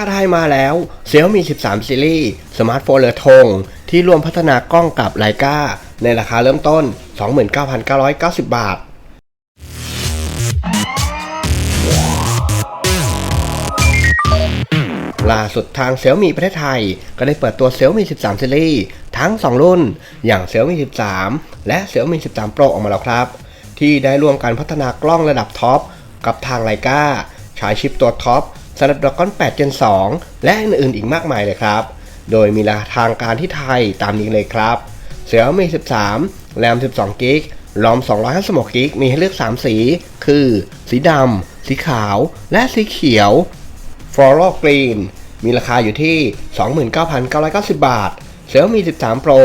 ก็ได้มาแล้ว Xiaomi 13ซีรีส์สมาร์ทโฟนเรือธงที่รวมพัฒนากล้องกับไลกาในราคาเริ่มต้น 29,990 บาท ล่าสุดทาง Xiaomi ประเทศไทย ก็ได้เปิดตัว Xiaomi 13ซีรีส์ทั้ง 2 รุ่น อย่าง Xiaomi 13 และ Xiaomi 13 Pro ออกมาแล้วครับ ที่ได้ร่วมกันพัฒนากล้องระดับท็อปกับทางไลกาใช้ชิปตัวท็อป Snapdragon 8 Gen 2 และอื่นๆอีกมากมายเลยครับ โดยมีราคาทางการที่ไทยตามนี้เลยครับ Xiaomi 13 แรม 12 g b รอม 256 g b มีให้เลือก 3 สี คือ สีดำ สีขาว และสีเขียว f o r o Green มีราคาอยู่ที่ 29,990 บาท Xiaomi 13 Pro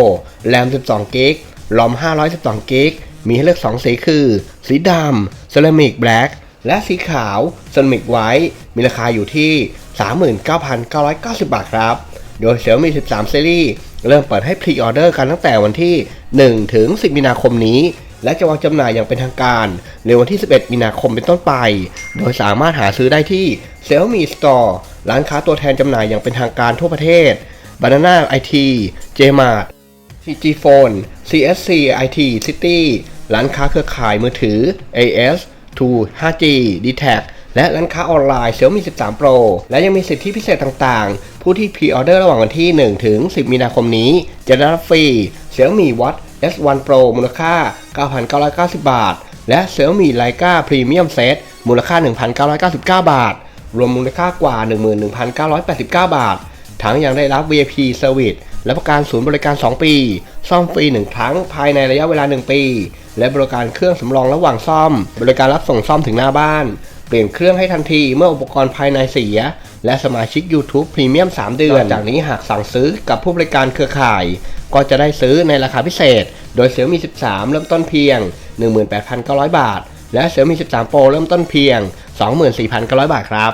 แรม 12 g b รอม 512 g b มีให้เลือก 2 สีคือ สีดำ Ceramic Black และสีขาว Ceramic White มีราคาอยู่ที่ 39,990 บาทครับ โดย Xiaomi 13 Series เริ่มเปิดให้พรีออเดอร์กันตั้งแต่วันที่ 1 ถึง 10 มีนาคมนี้ และจะวางจำหน่ายอย่างเป็นทางการ ในวันที่ 11 มีนาคมเป็นต้นไป โดยสามารถหาซื้อได้ที่ Xiaomi Store ร้านค้าตัวแทนจำหน่ายอย่างเป็นทางการทั่วประเทศ Banana IT Jmart CG Phone CSC IT City ร้านค้าเครือข่ายมือถือ AS 2 5G d t a c และร้านค้าออนไลน์ Xiaomi 13 Pro และยังมีสิทธิพิเศษต่างๆ ผู้ที่พรีออเดอร์ระหว่างวันที่ 1 ถึง 10 มีนาคมนี้ จะได้รับฟรี Xiaomi Watch S1 Pro มูลค่า 9,990 บาท และ Xiaomi Leica Premium Set มูลค่า 1,999 บาท รวมมูลค่ากว่า 11,989 บาท ทั้งยังได้รับ VIP Service และประกันศูนย์บริการ 2 ปี ซ่อมฟรี 1 ครั้งภายในระยะเวลา 1 ปี และบริการเครื่องสำรองระหว่างซ่อม บริการรับส่งซ่อมถึงหน้าบ้าน เปลี่ยนเครื่องให้ทันทีเมื่ออุปกรณ์ภายในเสีย และสมาชิก YouTube Premium 3 เดือน จากนี้หากสั่งซื้อกับผู้บริการเครือข่าย ก็จะได้ซื้อในราคาพิเศษ โดย Xiaomi 13 เริ่มต้นเพียง 18,900 บาท และ Xiaomi 13 Pro เริ่มต้นเพียง 24,900 บาทครับ